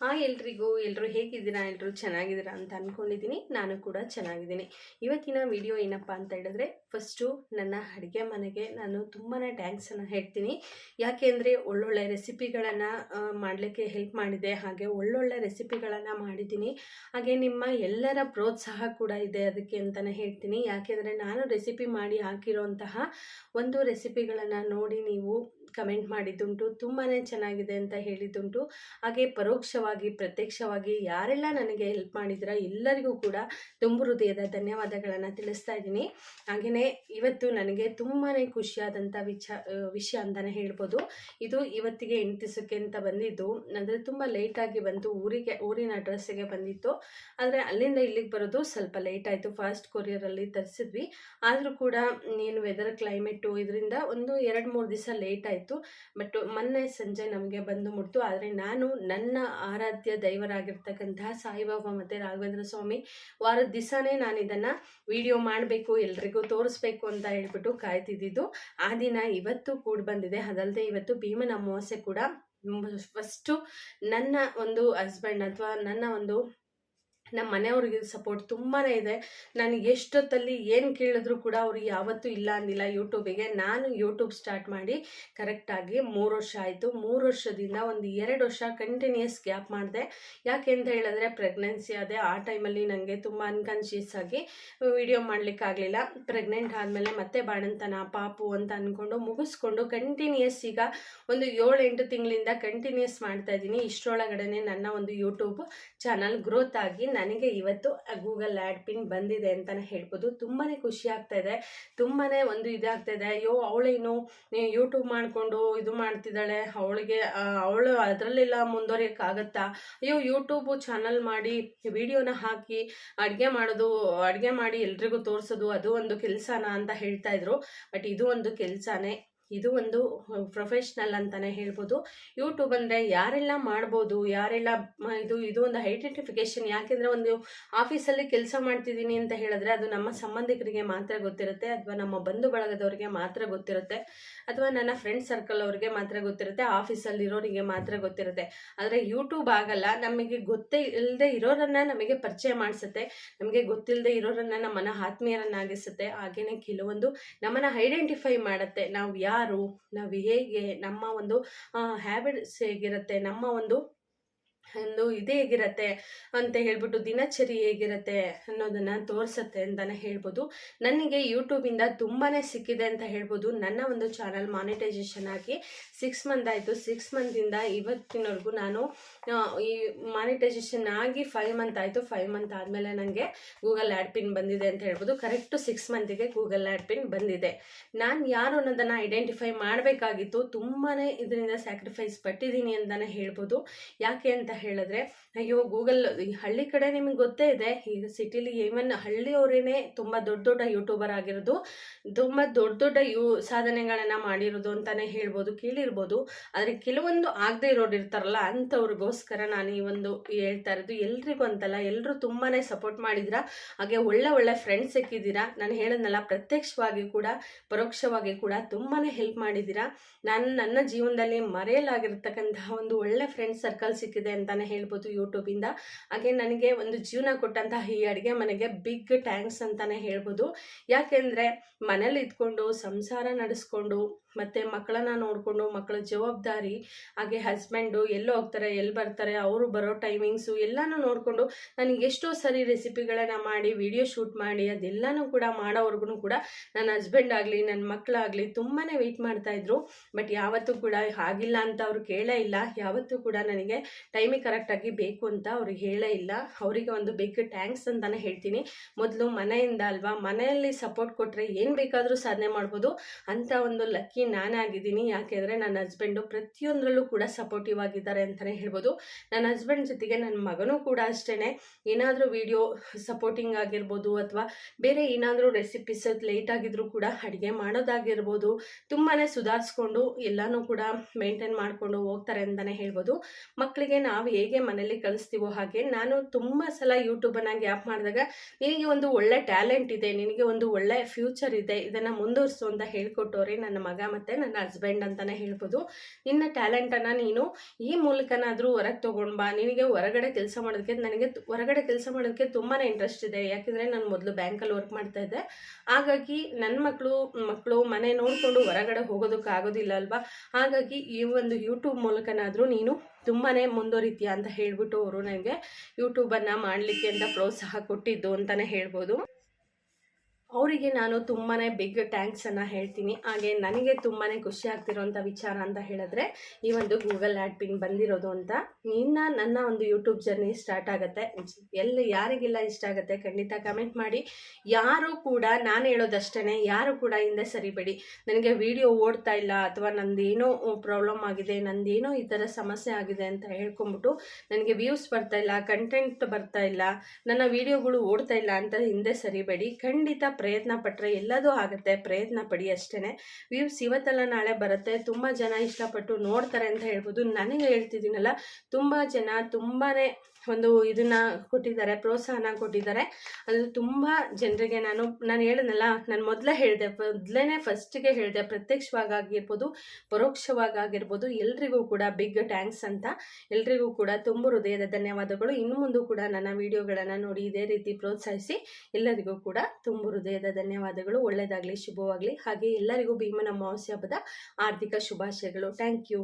Hi ಎಲ್ರಿಗೂ ಎಲ್ಲರೂ ಹೇಗಿದ್ದೀರಾ ಎಲ್ಲರೂ ಚೆನ್ನಾಗಿದ್ದೀರಾ ಅಂತ ಅಂದ್ಕೊಂಡಿದ್ದೀನಿ ನಾನು ಕೂಡ ಚೆನ್ನಾಗಿದ್ದೀನಿ. ಇವತ್ತಿನ ವಿಡಿಯೋ ಏನಪ್ಪ ಅಂತ ಹೇಳಿದ್ರೆ ಫಸ್ಟು ನನ್ನ ಅಡುಗೆ ಮನೆಗೆ ನಾನು ತುಂಬಾ ಟ್ಯಾಂಕ್ಸನ್ನು ಹೇಳ್ತೀನಿ. ಯಾಕೆಂದರೆ ಒಳ್ಳೊಳ್ಳೆ ರೆಸಿಪಿಗಳನ್ನು ಮಾಡಲಿಕ್ಕೆ ಹೆಲ್ಪ್ ಮಾಡಿದೆ. ಹಾಗೆ ಒಳ್ಳೊಳ್ಳೆ ರೆಸಿಪಿಗಳನ್ನು ಮಾಡಿದ್ದೀನಿ. ಹಾಗೆ ನಿಮ್ಮ ಎಲ್ಲರ ಪ್ರೋತ್ಸಾಹ ಕೂಡ ಇದೆ ಅದಕ್ಕೆ ಅಂತಲೇ ಹೇಳ್ತೀನಿ. ಯಾಕೆಂದರೆ ನಾನು ರೆಸಿಪಿ ಮಾಡಿ ಹಾಕಿರೋಂತಹ ಒಂದು ರೆಸಿಪಿಗಳನ್ನು ನೋಡಿ ನೀವು ಕಮೆಂಟ್ ಮಾಡಿದ್ದುಂಟು. ತುಂಬಾ ಚೆನ್ನಾಗಿದೆ ಅಂತ ಹೇಳಿದ್ದುಂಟು. ಹಾಗೆ ಪರೋಕ್ಷವಾಗಿ ಪ್ರತ್ಯಕ್ಷವಾಗಿ ಯಾರೆಲ್ಲ ನನಗೆ ಹೆಲ್ಪ್ ಮಾಡಿದ್ರ ಎಲ್ಲರಿಗೂ ಕೂಡ ತುಂಬ ಹೃದಯದ ಧನ್ಯವಾದಗಳನ್ನು ತಿಳಿಸ್ತಾ ಇದ್ದೀನಿ. ಹಾಗೆಯೇ ಇವತ್ತು ನನಗೆ ತುಂಬಾ ಖುಷಿಯಾದಂಥ ವಿಚ, ವಿಷಯ ಅಂತಲೇ ಹೇಳ್ಬೋದು. ಇದು ಇವತ್ತಿಗೆ ಎಂಟಿಸಕ್ಕೆ ಅಂತ ಬಂದಿದ್ದು. ಅಂದರೆ ತುಂಬ ಲೇಟಾಗಿ ಬಂತು. ಊರಿಗೆ, ಊರಿನ ಅಡ್ರೆಸ್ಸಿಗೆ ಬಂದಿತ್ತು. ಆದರೆ ಅಲ್ಲಿಂದ ಇಲ್ಲಿಗೆ ಬರೋದು ಸ್ವಲ್ಪ ಲೇಟ್ ಆಯಿತು. ಫಾಸ್ಟ್ ಕೊರಿಯರಲ್ಲಿ ತರಿಸಿದ್ವಿ. ಆದರೂ ಕೂಡ ನೀನು ವೆದರ್ ಕ್ಲೈಮೇಟು ಇದರಿಂದ ಒಂದು ಎರಡು, ಮೂರು ದಿವಸ ಲೇಟ್ ಆಯಿತು. ಬಟ್ ಮೊನ್ನೆ ಸಂಜೆ ನಮಗೆ ಬಂದು ಮುಟ್ತು. ಆದರೆ ನಾನು ನನ್ನ ಆರಾಧ್ಯ ದೈವರಾಗಿರ್ತಕ್ಕಂತಹ ಸಾಯಿಬಾಬಾ ಮತ್ತು ರಾಘವೇಂದ್ರ ಸ್ವಾಮಿ ವಾರದ ದಿವಸನೇ ನಾನು ಇದನ್ನು ವಿಡಿಯೋ ಮಾಡಬೇಕು, ಎಲ್ರಿಗೂ ತೋರಿಸ್ಬೇಕು ಅಂತ ಹೇಳ್ಬಿಟ್ಟು ಕಾಯ್ತಿದ್ದಿದ್ದು. ಆ ದಿನ ಇವತ್ತು ಕೂಡ ಬಂದಿದೆ. ಅದಲ್ಲದೆ ಇವತ್ತು ಭೀಮನ ಅಮಾವಾಸ್ಯೆ ಕೂಡ. ಫಸ್ಟು ನನ್ನ ಒಂದು ಹಸ್ಬೆಂಡ್ ಅಥವಾ ನನ್ನ ಒಂದು ನಮ್ಮ ಮನೆಯವ್ರಿಗೆ ಸಪೋರ್ಟ್ ತುಂಬಾ ಇದೆ. ನಾನು ಎಷ್ಟೊತ್ತಲ್ಲಿ ಏನು ಕೇಳಿದ್ರು ಕೂಡ ಅವ್ರು ಯಾವತ್ತೂ ಇಲ್ಲ ಅಂದಿಲ್ಲ ಯೂಟ್ಯೂಬಿಗೆ ನಾನು ಯೂಟ್ಯೂಬ್ ಸ್ಟಾರ್ಟ್ ಮಾಡಿ ಕರೆಕ್ಟಾಗಿ ಮೂರು ವರ್ಷ ಆಯಿತು. ಮೂರು ವರ್ಷದಿಂದ ಒಂದು ಎರಡು ವರ್ಷ ಕಂಟಿನ್ಯೂಸ್ ಗ್ಯಾಪ್ ಮಾಡಿದೆ. ಯಾಕೆ ಅಂತ ಹೇಳಿದ್ರೆ ಪ್ರೆಗ್ನೆನ್ಸಿ ಅದೇ ಆ ಟೈಮಲ್ಲಿ ನನಗೆ ತುಂಬ ಅನ್ಕಾನ್ಷಿಯಸ್ ಆಗಿ ವಿಡಿಯೋ ಮಾಡಲಿಕ್ಕಾಗಲಿಲ್ಲ ಪ್ರೆಗ್ನೆಂಟ್ ಆದಮೇಲೆ ಮತ್ತೆ ಬಾಣಂತನ, ಪಾಪು ಅಂತ ಅಂದ್ಕೊಂಡು ಮುಗಿಸ್ಕೊಂಡು ಕಂಟಿನ್ಯೂಸ್ ಈಗ ಒಂದು ಏಳು ಎಂಟು ತಿಂಗಳಿಂದ ಕಂಟಿನ್ಯೂಸ್ ಮಾಡ್ತಾ ಇದ್ದೀನಿ. ಇಷ್ಟರೊಳಗಡೆ ನನ್ನ ಒಂದು ಯೂಟ್ಯೂಬ್ ಚಾನಲ್ ಗ್ರೋತ್ ಆಗಿ ನನಗೆ ಇವತ್ತು ಗೂಗಲ್ ಆ್ಯಡ್ ಪಿನ್ ಬಂದಿದೆ ಅಂತಲೇ ಹೇಳ್ಬೋದು. ತುಂಬಾ ಖುಷಿ ಆಗ್ತಾ ಇದೆ. ತುಂಬಾ ಒಂದು ಇದಾಗ್ತಾ ಇದೆ. ಅಯ್ಯೋ ಅವಳೇನು ಯೂಟ್ಯೂಬ್ ಮಾಡಿಕೊಂಡು ಇದು ಮಾಡ್ತಿದ್ದಾಳೆ. ಅವಳಿಗೆ ಅವಳು ಅದರಲ್ಲೆಲ್ಲ ಮುಂದುವರಿಯೋಕ್ಕಾಗತ್ತಾ? ಅಯ್ಯೋ ಯೂಟ್ಯೂಬು ಚಾನಲ್ ಮಾಡಿ ವಿಡಿಯೋನ ಹಾಕಿ ಅಡುಗೆ ಮಾಡೋದು, ಅಡುಗೆ ಮಾಡಿ ಎಲ್ರಿಗೂ ತೋರಿಸೋದು ಅದು ಒಂದು ಕೆಲಸನ ಅಂತ ಹೇಳ್ತಾ ಇದ್ರು. ಬಟ್ ಇದು ಒಂದು ಕೆಲಸನೇ. ಇದು ಒಂದು ಪ್ರೊಫೆಷ್ನಲ್ ಅಂತಲೇ ಹೇಳ್ಬೋದು. ಯೂಟ್ಯೂಬ್ ಅಂದರೆ ಯಾರೆಲ್ಲ ಮಾಡ್ಬೋದು, ಯಾರೆಲ್ಲ ಇದು ಇದು ಒಂದು ಐಡೆಂಟಿಫಿಕೇಶನ್ ಯಾಕೆಂದರೆ ಒಂದು ಆಫೀಸಲ್ಲಿ ಕೆಲಸ ಮಾಡ್ತಿದ್ದೀನಿ ಅಂತ ಹೇಳಿದ್ರೆ ಅದು ನಮ್ಮ ಸಂಬಂಧಿಕರಿಗೆ ಮಾತ್ರ ಗೊತ್ತಿರುತ್ತೆ, ಅಥವಾ ನಮ್ಮ ಬಂಧು ಬಳಗದವರಿಗೆ ಮಾತ್ರ ಗೊತ್ತಿರುತ್ತೆ. ಅಥವಾ ನನ್ನ ಫ್ರೆಂಡ್ ಸರ್ಕಲ್ ಅವರಿಗೆ ಮಾತ್ರ ಗೊತ್ತಿರುತ್ತೆ ಆಫೀಸಲ್ಲಿ ಇರೋರಿಗೆ ಮಾತ್ರ ಗೊತ್ತಿರುತ್ತೆ. ಆದರೆ ಯೂಟ್ಯೂಬ್ ಆಗಲ್ಲ, ನಮಗೆ ಗೊತ್ತೇ ಇಲ್ಲದೆ ಇರೋರನ್ನ ನಮಗೆ ಪರಿಚಯ ಮಾಡಿಸುತ್ತೆ, ನಮಗೆ ಗೊತ್ತಿಲ್ಲದೆ ಇರೋರನ್ನ ನಮ್ಮನ್ನ ಆತ್ಮೀಯರನ್ನಾಗಿಸುತ್ತೆ. ಹಾಗೇನೆ ಕೆಲವೊಂದು ನಮ್ಮನ್ನ ಐಡೆಂಟಿಫೈ ಮಾಡುತ್ತೆ. ನಾವು ಯಾರು, ನಾವು ಹೇಗೆ, ನಮ್ಮ ಒಂದು ಹ್ಯಾಬಿಟ್ಸ್ ಹೇಗಿರುತ್ತೆ, ನಮ್ಮ ಒಂದು ಒಂದು ಇದು ಹೇಗಿರತ್ತೆ ಅಂತ ಹೇಳ್ಬಿಟ್ಟು ದಿನಚರಿ ಹೇಗಿರತ್ತೆ ಅನ್ನೋದನ್ನ ತೋರಿಸುತ್ತೆ ಅಂತಲೇ ಹೇಳ್ಬೋದು. ನನಗೆ ಯೂಟ್ಯೂಬಿಂದ ತುಂಬಾ ಸಿಕ್ಕಿದೆ ಅಂತ ಹೇಳ್ಬೋದು. ನನ್ನ ಒಂದು ಚಾನಲ್ ಮಾನಿಟೈಸೇಷನ್ ಆಗಿ ಸಿಕ್ಸ್ ಮಂತ್ ಆಯಿತು. ಸಿಕ್ಸ್ ಮಂತಿಂದ ಇವತ್ತಿನವರೆಗೂ ನಾನು ಈ ಮಾನಿಟೈಸೇಷನ್ ಆಗಿ ಫೈವ್ ಮಂತ್ ಆಯಿತು. ಫೈವ್ ಮಂತ್ ಆದಮೇಲೆ ನನಗೆ ಗೂಗಲ್ ಆ್ಯಡ್ ಪಿನ್ ಬಂದಿದೆ ಅಂತ ಹೇಳ್ಬೋದು. ಕರೆಕ್ಟು ಸಿಕ್ಸ್ ಮಂತಿಗೆ ಗೂಗಲ್ ಆ್ಯಡ್ ಪಿನ್ ಬಂದಿದೆ. ನಾನು ಯಾರು ಅನ್ನೋದನ್ನು ಐಡೆಂಟಿಫೈ ಮಾಡಬೇಕಾಗಿತ್ತು. ತುಂಬಾ ಇದರಿಂದ ಸ್ಯಾಕ್ರಿಫೈಸ್ ಪಟ್ಟಿದ್ದೀನಿ ಅಂತಲೇ ಹೇಳ್ಬೋದು. ಯಾಕೆ ಅಂತ ಹೇಳಿದ್ರೆ, ಅಯ್ಯೋ ಗೂಗಲ್ ಈ ಹಳ್ಳಿ ಕಡೆ ನಿಮಗೆ ಗೊತ್ತೇ ಇದೆ ಈಗ ಸಿಟಿಲಿ ಈವನ್ ಹಳ್ಳಿಯವರೇನೆ ತುಂಬ ದೊಡ್ಡ ದೊಡ್ಡ ಯೂಟ್ಯೂಬರ್ ಆಗಿರೋದು, ತುಂಬ ದೊಡ್ಡ ದೊಡ್ಡ ಯು ಸಾಧನೆಗಳನ್ನು ಮಾಡಿರೋದು ಅಂತಲೇ ಹೇಳ್ಬೋದು, ಕೇಳಿರ್ಬೋದು. ಆದರೆ ಕೆಲವೊಂದು ಆಗದೆ ಇರೋರು ಇರ್ತಾರಲ್ಲ, ಅಂಥವ್ರಿಗೋಸ್ಕರ ನಾನು ಈ ಒಂದು ಹೇಳ್ತಾ ಇರೋದು. ಎಲ್ರಿಗೂ ಅಂತಲ್ಲ ಎಲ್ಲರೂ ತುಂಬಾ ಸಪೋರ್ಟ್ ಮಾಡಿದ್ರ ಹಾಗೆ ಒಳ್ಳೆ ಒಳ್ಳೆ ಫ್ರೆಂಡ್ಸ್ ಸಿಕ್ಕಿದ್ದೀರಾ? ನಾನು ಹೇಳೋದ್ನಲ್ಲ, ಪ್ರತ್ಯಕ್ಷವಾಗಿ ಕೂಡ, ಪರೋಕ್ಷವಾಗಿ ಕೂಡ ತುಂಬಾ ಹೆಲ್ಪ್ ಮಾಡಿದ್ದೀರಾ? ನಾನು ನನ್ನ ಜೀವನದಲ್ಲಿ ಮರೆಯಲಾಗಿರ್ತಕ್ಕಂತಹ ಒಂದು ಒಳ್ಳೆ ಫ್ರೆಂಡ್ ಸರ್ಕಲ್ ಸಿಕ್ಕಿದೆ ಅಂತಲೇ ಹೇಳ್ಬೋದು ಯೂಟ್ಯೂಬಿಂದ ಹಾಗೆ ನನಗೆ ಒಂದು ಜೀವನ ಕೊಟ್ಟಂತಹ ಈ ಅಡುಗೆ ಮನೆಗೆ ಬಿಗ್ ಟ್ಯಾಂಕ್ಸ್ ಅಂತಲೇ ಹೇಳ್ಬೋದು. ಯಾಕೆಂದರೆ ಮನೇಲಿ ಇದ್ಕೊಂಡು, ಸಂಸಾರ ನಡೆಸ್ಕೊಂಡು ಮತ್ತು ಮಕ್ಕಳನ್ನ ನೋಡಿಕೊಂಡು ಮಕ್ಕಳ ಜವಾಬ್ದಾರಿ, ಹಾಗೆ ಹಸ್ಬೆಂಡು ಎಲ್ಲಿ ಹೋಗ್ತಾರೆ, ಎಲ್ಲಿ ಬರ್ತಾರೆ, ಅವರು ಬರೋ ಟೈಮಿಂಗ್ಸು ಎಲ್ಲನೂ ನೋಡಿಕೊಂಡು ನನಗೆ ಎಷ್ಟೋ ಸರಿ ರೆಸಿಪಿಗಳನ್ನು ಮಾಡಿ ವಿಡಿಯೋ ಶೂಟ್ ಮಾಡಿ, ಅದೆಲ್ಲನೂ ಕೂಡ ಮಾಡೋವರೆಗೂ ಕೂಡ ನನ್ನ ಹಸ್ಬೆಂಡ್ ಆಗಲಿ ನನ್ನ ಮಕ್ಕಳಾಗಲಿ ತುಂಬಾ ವೆಯ್ಟ್ ಮಾಡ್ತಾಯಿದ್ರು ಬಟ್ ಯಾವತ್ತೂ ಕೂಡ ಆಗಿಲ್ಲ ಅಂತ ಅವರು ಕೇಳೇ ಇಲ್ಲ. ಯಾವತ್ತೂ ಕೂಡ ನನಗೆ ಟೈಮಿಗೆ ಕರೆಕ್ಟಾಗಿ ಬೇಕು ಅಂತ ಅವ್ರಿಗೆ ಹೇಳೇ ಇಲ್ಲ. ಅವರಿಗೆ ಒಂದು ಬಿಗ್ ಟ್ಯಾಂಕ್ಸ್ ಅಂತಲೇ ಹೇಳ್ತೀನಿ. ಮೊದಲು ಮನೆಯಿಂದ ಅಲ್ವಾ, ಮನೆಯಲ್ಲಿ ಸಪೋರ್ಟ್ ಕೊಟ್ಟರೆ ಏನು ಬೇಕಾದರೂ ಸಾಧನೆ ಮಾಡ್ಬೋದು ಅಂತ ಒಂದು ಲಕ್ಕಿ ನಾನಾಗಿದ್ದೀನಿ. ಯಾಕೆಂದರೆ ನನ್ನ ಹಸ್ಬೆಂಡು ಪ್ರತಿಯೊಂದರಲ್ಲೂ ಕೂಡ ಸಪೋರ್ಟಿವ್ ಆಗಿದ್ದಾರೆ ಅಂತಲೇ ಹೇಳ್ಬೋದು. ನನ್ನ ಹಸ್ಬೆಂಡ್ ಜೊತೆಗೆ ನನ್ನ ಮಗನೂ ಕೂಡ ಅಷ್ಟೇ ಏನಾದರೂ ವಿಡಿಯೋ ಸಪೋರ್ಟಿಂಗ್ ಆಗಿರ್ಬೋದು ಅಥವಾ ಬೇರೆ ಏನಾದರೂ ರೆಸಿಪೀಸ್ ಲೇಟ್ ಆಗಿದ್ರೂ ಕೂಡ ಅಡುಗೆ ಮಾಡೋದಾಗಿರ್ಬೋದು. ತುಂಬಾ ಸುಧಾರಿಸ್ಕೊಂಡು ಎಲ್ಲನೂ ಕೂಡ ಮೇಂಟೈನ್ ಮಾಡಿಕೊಂಡು ಹೋಗ್ತಾರೆ ಅಂತಲೇ ಹೇಳ್ಬೋದು. ಮಕ್ಕಳಿಗೆ ನಾವು ಹೇಗೆ ಮನೇಲಿ ಕಲಿಸ್ತೀವೋ ಹಾಗೆ ನಾನು ತುಂಬ ಸಲ ಯೂಟ್ಯೂಬನ್ನು ಗ್ಯಾಪ್ ಮಾಡಿದಾಗ ನಿನಗೆ ಒಂದು ಒಳ್ಳೆ ಟ್ಯಾಲೆಂಟ್ ಇದೆ, ನಿನಗೆ ಒಂದು ಒಳ್ಳೆ ಫ್ಯೂಚರ್ ಇದೆ, ಇದನ್ನು ಮುಂದುವರಿಸು ಅಂತ ಹೇಳ್ಕೊಟ್ಟವ್ರೆ ನನ್ನ ಮಗ ಮತ್ತು ನನ್ನ ಹಸ್ಬೆಂಡ್ ಅಂತಲೇ ಹೇಳ್ಬೋದು. ನಿನ್ನ ಟ್ಯಾಲೆಂಟನ್ನು ನೀನು ಈ ಮೂಲಕನಾದರೂ ಹೊರಗೆ ತೊಗೊಂಡು ಬಾ. ನಿನಗೆ ಹೊರಗಡೆ ಕೆಲಸ ಮಾಡೋದಕ್ಕೆ, ನನಗೆ ಹೊರಗಡೆ ಕೆಲಸ ಮಾಡೋದಕ್ಕೆ ತುಂಬಾ ಇಂಟ್ರೆಸ್ಟ್ ಇದೆ. ಯಾಕೆಂದರೆ ನಾನು ಮೊದಲು ಬ್ಯಾಂಕಲ್ಲಿ ವರ್ಕ್ ಮಾಡ್ತಾ ಇದ್ದೆ. ಹಾಗಾಗಿ ನನ್ನ ಮಕ್ಕಳು ಮಕ್ಕಳು ಮನೆ ನೋಡಿಕೊಂಡು ಹೊರಗಡೆ ಹೋಗೋದಕ್ಕೆ ಆಗೋದಿಲ್ಲ ಅಲ್ವಾ? ಹಾಗಾಗಿ ಈ ಒಂದು ಯೂಟ್ಯೂಬ್ ಮೂಲಕನಾದರೂ ನೀನು ತುಂಬಾ ಮುಂದುವರಿತೀಯ ಅಂತ ಹೇಳ್ಬಿಟ್ಟು ಅವರು ನನಗೆ ಯೂಟ್ಯೂಬನ್ನು ಮಾಡಲಿಕ್ಕೆ ಅಂತ ಪ್ರೋತ್ಸಾಹ ಕೊಟ್ಟಿದ್ದು ಅಂತಲೇ ಹೇಳ್ಬೋದು. ಅವರಿಗೆ ನಾನು ತುಂಬಾ ಬಿಗ್ ಟ್ಯಾಂಕ್ಸನ್ನು ಹೇಳ್ತೀನಿ. ಹಾಗೆ ನನಗೆ ತುಂಬಾ ಖುಷಿ ಆಗ್ತಿರೋಂಥ ವಿಚಾರ ಅಂತ ಹೇಳಿದ್ರೆ, ಈ ಒಂದು ಗೂಗಲ್ ಆ್ಯಡ್ ಪಿನ್ ಬಂದಿರೋದು ಅಂತ ಇನ್ನು ನನ್ನ ಒಂದು ಯೂಟ್ಯೂಬ್ ಜರ್ನಿ ಸ್ಟಾರ್ಟ್ ಆಗುತ್ತೆ. ಎಲ್ಲಿ ಯಾರಿಗೆಲ್ಲ ಇಷ್ಟ ಆಗುತ್ತೆ ಖಂಡಿತ ಕಮೆಂಟ್ ಮಾಡಿ. ಯಾರು ಕೂಡ ನಾನು ಹೇಳೋದಷ್ಟೇ ಯಾರು ಕೂಡ ಹಿಂದೆ ಸರಿಬೇಡಿ. ನನಗೆ ವಿಡಿಯೋ ಓಡ್ತಾ ಇಲ್ಲ ಅಥವಾ ನಂದೇನೋ ಪ್ರಾಬ್ಲಮ್ ಆಗಿದೆ, ನಂದೇನೋ ಈ ಥರ ಸಮಸ್ಯೆ ಆಗಿದೆ ಅಂತ ಹೇಳ್ಕೊಂಬಿಟ್ಟು ನನಗೆ ವ್ಯೂಸ್ ಬರ್ತಾ ಇಲ್ಲ ಕಂಟೆಂಟ್ ಬರ್ತಾ ಇಲ್ಲ, ನನ್ನ ವಿಡಿಯೋಗಳು ಓಡ್ತಾ ಇಲ್ಲ ಅಂತ ಹಿಂದೆ ಸರಿಬೇಡಿ. ಖಂಡಿತ ಪ್ರಯತ್ನ ಪಟ್ಟರೆ ಎಲ್ಲದೂ ಆಗುತ್ತೆ. ಪ್ರಯತ್ನ ಪಡಿ ಅಷ್ಟೇ ವ್ಯೂಸ್ ಇವತ್ತೆಲ್ಲ ನಾಳೆ ಬರುತ್ತೆ. ತುಂಬ ಜನ ಇಷ್ಟಪಟ್ಟು ನೋಡ್ತಾರೆ ಅಂತ ಹೇಳ್ಬೋದು. ನನಗೆ ಹೇಳ್ತಿದ್ದೀನಲ್ಲ, ತುಂಬ ಜನ ತುಂಬಾ ಒಂದು ಇದನ್ನ ಕೊಟ್ಟಿದ್ದಾರೆ, ಪ್ರೋತ್ಸಾಹನ ಕೊಟ್ಟಿದ್ದಾರೆ. ಅದು ತುಂಬ ಜನರಿಗೆ ನಾನು ನಾನು ಹೇಳಿದ್ನಲ್ಲ ನಾನು ಮೊದಲೇ ಹೇಳಿದೆ ಮೊದಲೇ ಫಸ್ಟಿಗೆ ಹೇಳಿದೆ ಪ್ರತ್ಯಕ್ಷವಾಗಿರ್ಬೋದು ಪರೋಕ್ಷವಾಗಿರ್ಬೋದು ಎಲ್ರಿಗೂ ಕೂಡ ಬಿಗ್ ಟ್ಯಾಂಕ್ಸ್ ಅಂತ. ಎಲ್ರಿಗೂ ಕೂಡ ತುಂಬ ಹೃದಯದ ಧನ್ಯವಾದಗಳು. ಇನ್ನು ಮುಂದೆ ಕೂಡ ನನ್ನ ವಿಡಿಯೋಗಳನ್ನು ನೋಡಿ ಇದೇ ರೀತಿ ಪ್ರೋತ್ಸಾಹಿಸಿ, ಎಲ್ಲರಿಗೂ ಕೂಡ ತುಂಬ ಹೃದಯದ ಧನ್ಯವಾದಗಳು. ಒಳ್ಳೆಯದಾಗಲಿ ಶುಭವಾಗಲಿ. ಹಾಗೆ ಎಲ್ಲರಿಗೂ ಭೀಮನ ಅಮಾವಾಸ್ಯ ಹಬ್ಬದ ಆರ್ಥಿಕ ಶುಭಾಶಯಗಳು. Thank you